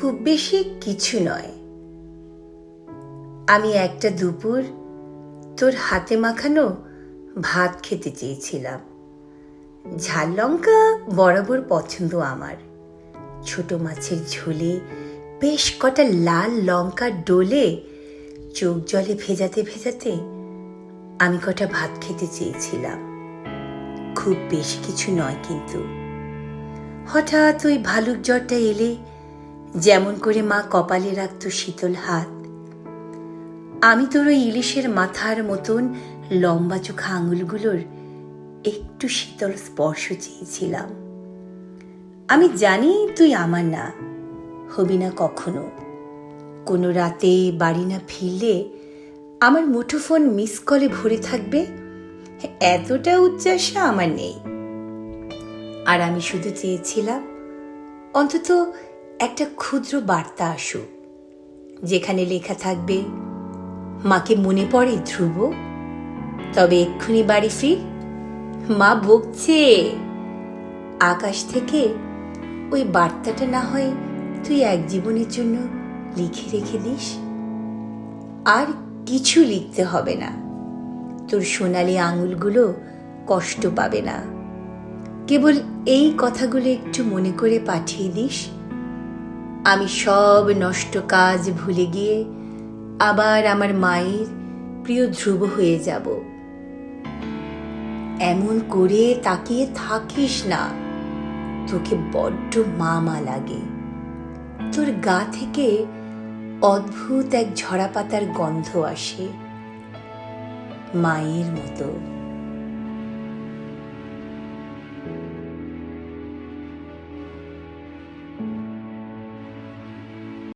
খুব বেশি কিছু নয়। আমি একটা দুপুর তোর হাতে মাখানো ভাত খেতে চেয়েছিলাম। ঝাল লঙ্কা বরাবর পছন্দ আমার। ছোট মাছের ঝোলে বেশ কটা লাল লঙ্কা ডোলে চোখ জলে ভেজাতে ভেজাতে আমি কটা ভাত খেতে চেয়েছিলাম। খুব বেশি কিছু নয় কিন্তু। হঠাৎ ওই ভালুক জ্বরটা এলে যেমন করে মা কপালে রাখত শীতল হাত। আমি তোর ওই ইলিশের মাথার মতন লম্বা চোখা আঙুলগুলোর একটু শীতল স্পর্শ চেয়েছিলাম। আমি জানি তুই আমার না, হবি না কখনো। কোনো রাতে বাড়ি না ফিরলে আমার মুঠোফোন মিস কলে ভরে থাকবে, এতটা উচ্চাসা আমার নেই। আর আমি শুধু চেয়েছিলাম, অন্তত একটা ক্ষুদ্র বার্তা আসুক, যেখানে লেখা থাকবে, মাকে মনে পড়ে ধ্রুব, তবে এক্ষুনি বাড়ি ফির, মা বকছে। আকাশ থেকে ওই বার্তাটা না হয় তুই এক জীবনের জন্য লিখে রেখে দিস। আর কিছু লিখতে হবে না। তোর সোনালি আঙুলগুলো কষ্ট পাবে না। কেবল এই কথাগুলো একটু মনে করে পাঠিয়ে দিস। আমি সব নষ্ট কাজ ভুলে গিয়ে আবার আমার মায়ের প্রিয় ধ্রুব হয়ে যাব। এমন করে তাকিয়ে থাকিস না। তোকে বড্ড মা মা লাগে। তোর গা থেকে অদ্ভুত এক ঝরা পাতার গন্ধ আসে। মায়ের মতো।